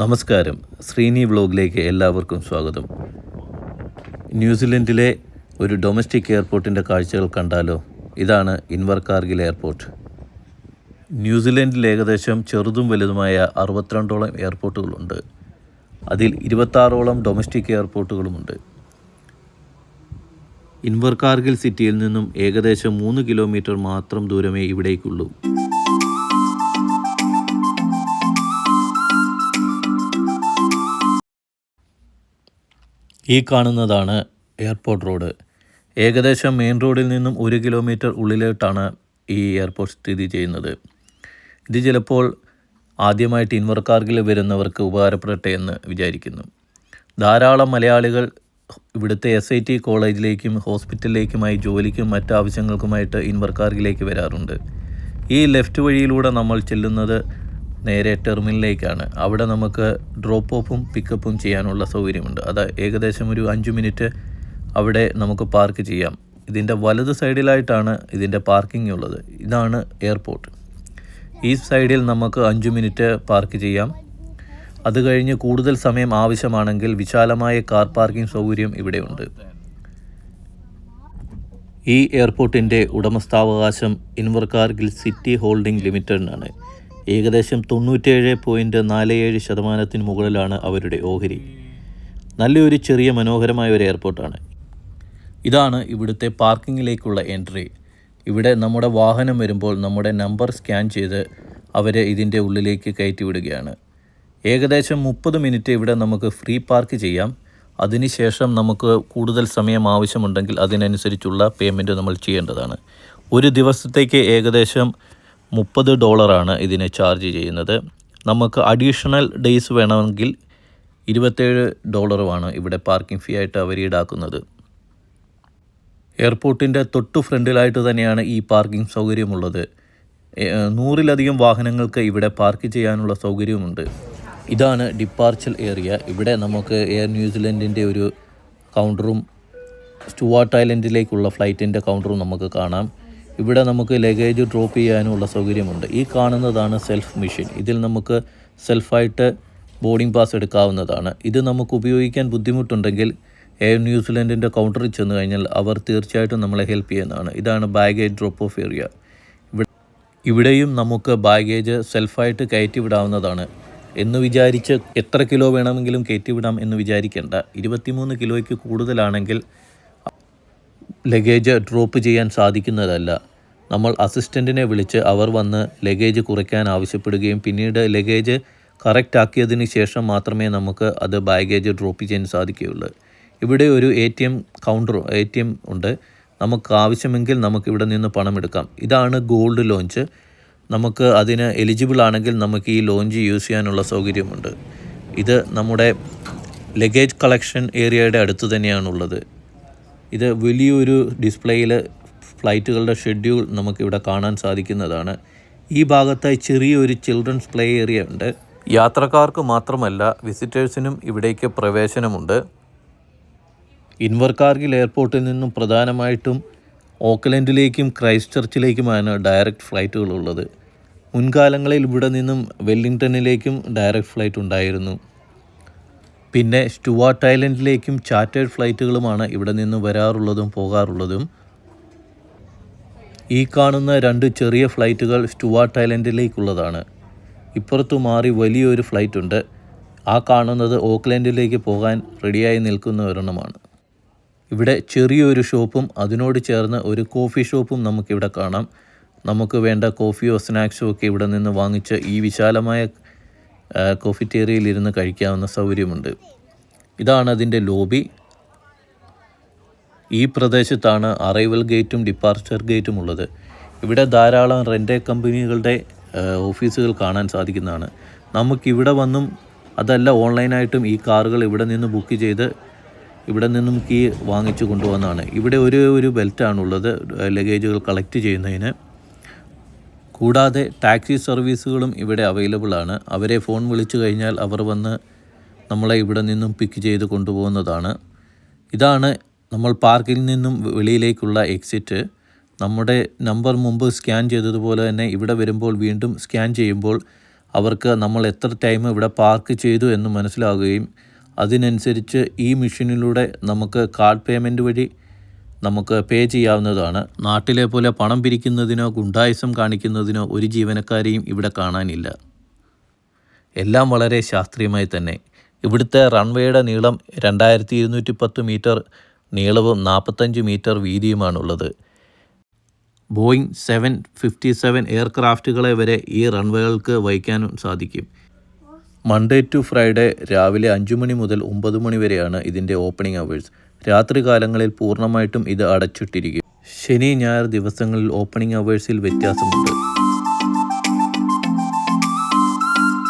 നമസ്കാരം. ശ്രീനി വ്ലോഗിലേക്ക് എല്ലാവർക്കും സ്വാഗതം. ന്യൂസിലൻഡിലെ ഒരു ഡൊമസ്റ്റിക് എയർപോർട്ടിന്റെ കാഴ്ചകൾ കണ്ടാലോ? ഇതാണ് ഇൻവർ കാർഗിൽ എയർപോർട്ട്. ന്യൂസിലൻഡിൽ ഏകദേശം ചെറുതും വലുതുമായ അറുപത്തിരണ്ടോളം എയർപോർട്ടുകളുണ്ട്. അതിൽ ഇരുപത്താറോളം ഡൊമസ്റ്റിക് എയർപോർട്ടുകളുമുണ്ട്. ഇൻവർ കാർഗിൽ സിറ്റിയിൽ നിന്നും ഏകദേശം മൂന്ന് കിലോമീറ്റർ മാത്രം ദൂരമേ ഇവിടേക്കുള്ളൂ. ഈ കാണുന്നതാണ് എയർപോർട്ട് റോഡ്. ഏകദേശം മെയിൻ റോഡിൽ നിന്നും ഒരു കിലോമീറ്റർ ഉള്ളിലോട്ടാണ് ഈ എയർപോർട്ട് സ്ഥിതി ചെയ്യുന്നത്. ഇത് ചിലപ്പോൾ ആദ്യമായിട്ട് ഇൻവർക്കാർഗിൽ വരുന്നവർക്ക് ഉപകാരപ്പെടട്ടെ എന്ന് വിചാരിക്കുന്നു. ധാരാളം മലയാളികൾ ഇവിടുത്തെ എസ് ഐ ടി കോളേജിലേക്കും ഹോസ്പിറ്റലിലേക്കുമായി ജോലിക്കും മറ്റു ആവശ്യങ്ങൾക്കുമായിട്ട് ഇൻവർ കാർഗിലേക്ക് വരാറുണ്ട്. ഈ ലെഫ്റ്റ് വഴിയിലൂടെ നമ്മൾ ചെല്ലുന്നത് നേരെ ടെർമിനലിലേക്കാണ്. അവിടെ നമുക്ക് ഡ്രോപ്പ് ഓഫും പിക്കപ്പും ചെയ്യാനുള്ള സൗകര്യമുണ്ട്. അത് ഏകദേശം ഒരു അഞ്ച് മിനിറ്റ് അവിടെ നമുക്ക് പാർക്ക് ചെയ്യാം. ഇതിന്റെ വലത് സൈഡിലായിട്ടാണ് ഇതിന്റെ പാർക്കിംഗ് ഉള്ളത്. ഇതാണ് എയർപോർട്ട്. ഈ സൈഡിൽ നമുക്ക് അഞ്ച് മിനിറ്റ് പാർക്ക് ചെയ്യാം. അത് കഴിഞ്ഞ് കൂടുതൽ സമയം ആവശ്യമാണെങ്കിൽ വിശാലമായ കാർ പാർക്കിംഗ് സൗകര്യം ഇവിടെയുണ്ട് ഈ എയർപോർട്ടിന്റെ ഉടമസ്ഥാവകാശം ഇൻവർ കാർഗിൽ സിറ്റി ഹോൾഡിംഗ് ലിമിറ്റഡിനാണ്. ഏകദേശം തൊണ്ണൂറ്റേഴ് പോയിന്റ് നാല് ഏഴ് ശതമാനത്തിന് മുകളിലാണ് അവരുടെ ഓഹരി. നല്ലൊരു ചെറിയ മനോഹരമായ ഒരു എയർപോർട്ടാണ്. ഇതാണ് ഇവിടുത്തെ പാർക്കിങ്ങിലേക്കുള്ള എൻട്രി. ഇവിടെ നമ്മുടെ വാഹനം വരുമ്പോൾ നമ്മുടെ നമ്പർ സ്കാൻ ചെയ്ത് അവരെ ഇതിന്റെ ഉള്ളിലേക്ക് കയറ്റി വിടുകയാണ്. ഏകദേശം മുപ്പത് മിനിറ്റ് ഇവിടെ നമുക്ക് ഫ്രീ പാർക്ക് ചെയ്യാം. അതിനുശേഷം നമുക്ക് കൂടുതൽ സമയം ആവശ്യമുണ്ടെങ്കിൽ അതിനനുസരിച്ചുള്ള പേയ്മെന്റ് നമ്മൾ ചെയ്യേണ്ടതാണ്. ഒരു ദിവസത്തേക്ക് ഏകദേശം മുപ്പത് ഡോളറാണ് ഇതിനെ ചാർജ് ചെയ്യുന്നത്. നമുക്ക് അഡീഷണൽ ഡേയ്സ് വേണമെങ്കിൽ ഇരുപത്തേഴ് ഡോളറുമാണ് ഇവിടെ പാർക്കിംഗ് ഫീ ആയിട്ട് അവർ ഈടാക്കുന്നത്. എയർപോർട്ടിന്റെ തൊട്ടു ഫ്രണ്ടിലായിട്ട് തന്നെയാണ് ഈ പാർക്കിംഗ് സൗകര്യമുള്ളത്. നൂറിലധികം വാഹനങ്ങൾക്ക് ഇവിടെ പാർക്ക് ചെയ്യാനുള്ള സൗകര്യമുണ്ട് ഇതാണ് ഡിപ്പാർച്ചൽ ഏരിയ. ഇവിടെ നമുക്ക് എയർ ന്യൂസിലൻഡിന്റെ ഒരു കൗണ്ടറും സ്റ്റുവാർട്ട് ഐലൻഡിലേക്കുള്ള ഫ്ലൈറ്റിന്റെ കൗണ്ടറും നമുക്ക് കാണാം. ഇവിടെ നമുക്ക് ലഗേജ് ഡ്രോപ്പ് ചെയ്യാനുള്ള സൗകര്യമുണ്ട്. ഈ കാണുന്നതാണ് സെൽഫ് മെഷീൻ ഇതിൽ നമുക്ക് സെൽഫായിട്ട് ബോർഡിംഗ് പാസ് എടുക്കാവുന്നതാണ്. ഇത് നമുക്ക് ഉപയോഗിക്കാൻ ബുദ്ധിമുട്ടുണ്ടെങ്കിൽ എയർ ന്യൂസിലൻഡിന്റെ കൗണ്ടറിൽ ചെന്ന് കഴിഞ്ഞാൽ അവർ തീർച്ചയായിട്ടും നമ്മളെ ഹെൽപ്പ് ചെയ്യുന്നതാണ്. ഇതാണ് ബാഗേജ് ഡ്രോപ്പ് ഓഫ് ഏരിയ ഇവിടെ ഇവിടെയും നമുക്ക് ബാഗേജ് സെൽഫായിട്ട് കയറ്റി വിടാവുന്നതാണ്. എന്ന് വിചാരിച്ച് എത്ര കിലോ വേണമെങ്കിലും കയറ്റി വിടാം എന്ന് വിചാരിക്കേണ്ട. ഇരുപത്തിമൂന്ന് കിലോയ്ക്ക് കൂടുതലാണെങ്കിൽ ലഗേജ് ഡ്രോപ്പ് ചെയ്യാൻ സാധിക്കുന്നതല്ല. നമ്മൾ അസിസ്റ്റന്റിനെ വിളിച്ച് അവർ വന്ന് ലഗേജ് കുറയ്ക്കാൻ ആവശ്യപ്പെടുകയും പിന്നീട് ലഗേജ് കറക്റ്റ് ആക്കിയതിന് ശേഷം മാത്രമേ നമുക്ക് അത് ബാഗേജ് ഡ്രോപ്പ് ചെയ്യാൻ സാധിക്കുകയുള്ളൂ. ഇവിടെ ഒരു A T M counter A T M ഉണ്ട്. നമുക്ക് ആവശ്യമെങ്കിൽ നമുക്ക് ഇവിടെ നിന്ന് പണം എടുക്കാം. ഇതാണ് ഗോൾഡ് ലോഞ്ച്. നമുക്ക് അതിന് എലിജിബിൾ ആണെങ്കിൽ നമുക്ക് ഈ ലോഞ്ച് യൂസ് ചെയ്യാനുള്ള സൗകര്യമുണ്ട്. ഇത് നമ്മുടെ ലഗേജ് കളക്ഷൻ ഏരിയയുടെ അടുത്ത് തന്നെയാണുള്ളത്. ഇത് വലിയൊരു ഡിസ്പ്ലേയിൽ ഫ്ലൈറ്റുകളുടെ ഷെഡ്യൂൾ നമുക്കിവിടെ കാണാൻ സാധിക്കുന്നതാണ്. ഈ ഭാഗത്തായി ചെറിയൊരു ചിൽഡ്രൻസ് പ്ലേ ഏരിയ ഉണ്ട്. യാത്രക്കാർക്ക് മാത്രമല്ല വിസിറ്റേഴ്സിനും ഇവിടേക്ക് പ്രവേശനമുണ്ട്. ഇൻവർ കാർഗിൽ എയർപോർട്ടിൽ നിന്നും പ്രധാനമായിട്ടും ഓക്ലൻഡിലേക്കും ക്രൈസ്റ്റ് ചർച്ചിലേക്കുമാണ് ഡയറക്റ്റ് ഫ്ലൈറ്റുകൾ ഉള്ളത് മുൻകാലങ്ങളിൽ ഇവിടെ നിന്നും വെല്ലിംഗ്ടണിലേക്കും ഡയറക്റ്റ് ഫ്ലൈറ്റ് ഉണ്ടായിരുന്നു. പിന്നെ സ്റ്റുവാർട്ട് ഐലൻഡിലേക്കും ചാർട്ടേഡ് ഫ്ലൈറ്റുകളുമാണ് ഇവിടെ നിന്ന് വരാറുള്ളതും പോകാറുള്ളതും. ഈ കാണുന്ന രണ്ട് ചെറിയ ഫ്ലൈറ്റുകൾ സ്റ്റുവാർട്ട് ഐലൻഡിലേക്കുള്ളതാണ്. ഇപ്പുറത്തു മാറി വലിയൊരു ഫ്ലൈറ്റ് ഉണ്ട് ആ കാണുന്നത് ഓക്ലൻഡിലേക്ക് പോകാൻ റെഡിയായി നിൽക്കുന്ന ഒരെണ്ണമാണ്. ഇവിടെ ചെറിയൊരു ഷോപ്പും അതിനോട് ചേർന്ന് ഒരു കോഫി ഷോപ്പും നമുക്കിവിടെ കാണാം. നമുക്ക് വേണ്ട കോഫിയോ സ്നാക്സോ ഒക്കെ ഇവിടെ നിന്ന് വാങ്ങിച്ച് ഈ വിശാലമായ കോഫിറ്റേറിയയിൽ ഇരുന്ന് കഴിക്കാവുന്ന സൗകര്യമുണ്ട്. ഇതാണ് അതിന്റെ ലോബി. ഈ പ്രദേശത്താണ് അറൈവൽ ഗേറ്റും ഡിപ്പാർച്ചർ ഗേറ്റും ഉള്ളത്. ഇവിടെ ധാരാളം റെന്റ് കമ്പനികളുടെ ഓഫീസുകൾ കാണാൻ സാധിക്കുന്നതാണ്. നമുക്കിവിടെ വന്നും അതല്ല ഓൺലൈനായിട്ടും ഈ കാറുകൾ ഇവിടെ നിന്ന് ബുക്ക് ചെയ്ത് ഇവിടെ നിന്നും കീ വാങ്ങിച്ചു കൊണ്ടുവന്നാണ് ഇവിടെ ഒരു ഒരു ബെൽറ്റാണുള്ളത് ലഗേജുകൾ കളക്ട് ചെയ്യുന്നതിന്. കൂടാതെ ടാക്സി സർവീസുകളും ഇവിടെ അവൈലബിൾ ആണ്. അവരെ ഫോൺ വിളിച്ചു കഴിഞ്ഞാൽ അവർ വന്ന് നമ്മളെ ഇവിടെ നിന്നും പിക്ക് ചെയ്ത് കൊണ്ടുപോകുന്നതാണ്. ഇതാണ് നമ്മൾ പാർക്കിൽ നിന്നും വെളിയിലേക്കുള്ള എക്സിറ്റ് നമ്മുടെ നമ്പർ മുമ്പ് സ്കാൻ ചെയ്തതുപോലെ തന്നെ ഇവിടെ വരുമ്പോൾ വീണ്ടും സ്കാൻ ചെയ്യുമ്പോൾ അവർക്ക് നമ്മൾ എത്ര ടൈം ഇവിടെ പാർക്ക് ചെയ്തു എന്ന് മനസ്സിലാകുകയും അതിനനുസരിച്ച് ഈ മെഷീനിലൂടെ നമുക്ക് കാർഡ് പേയ്മെന്റ് വഴി നമുക്ക് പേ ചെയ്യാവുന്നതാണ്. നാട്ടിലെ പോലെ പണം പിരിക്കുന്നതിനോ ഗുണ്ടായിസം കാണിക്കുന്നതിനോ ഒരു ജീവനക്കാരെയും ഇവിടെ കാണാനില്ല. എല്ലാം വളരെ ശാസ്ത്രീയമായി തന്നെ. ഇവിടുത്തെ റൺവേയുടെ നീളം രണ്ടായിരത്തി ഇരുന്നൂറ്റി പത്ത് മീറ്റർ നീളവും നാൽപ്പത്തഞ്ച് മീറ്റർ വീതിയുമാണുള്ളത്. ബോയിങ് സെവൻ ഫിഫ്റ്റി സെവൻ എയർക്രാഫ്റ്റുകളെ വരെ ഈ റൺവേകൾക്ക് വഹിക്കാനും സാധിക്കും. മൺഡേ ടു ഫ്രൈഡേ രാവിലെ അഞ്ചു മണി മുതൽ ഒമ്പത് മണി വരെയാണ് ഇതിന്റെ ഓപ്പണിംഗ് അവേഴ്സ്. രാത്രികാലങ്ങളിൽ പൂർണമായിട്ടും ഇത് അടച്ചിട്ടിരിക്കും. ശനി ഞായർ ദിവസങ്ങളിൽ ഓപ്പണിംഗ് അവേഴ്സിൽ വ്യത്യാസമുണ്ട്.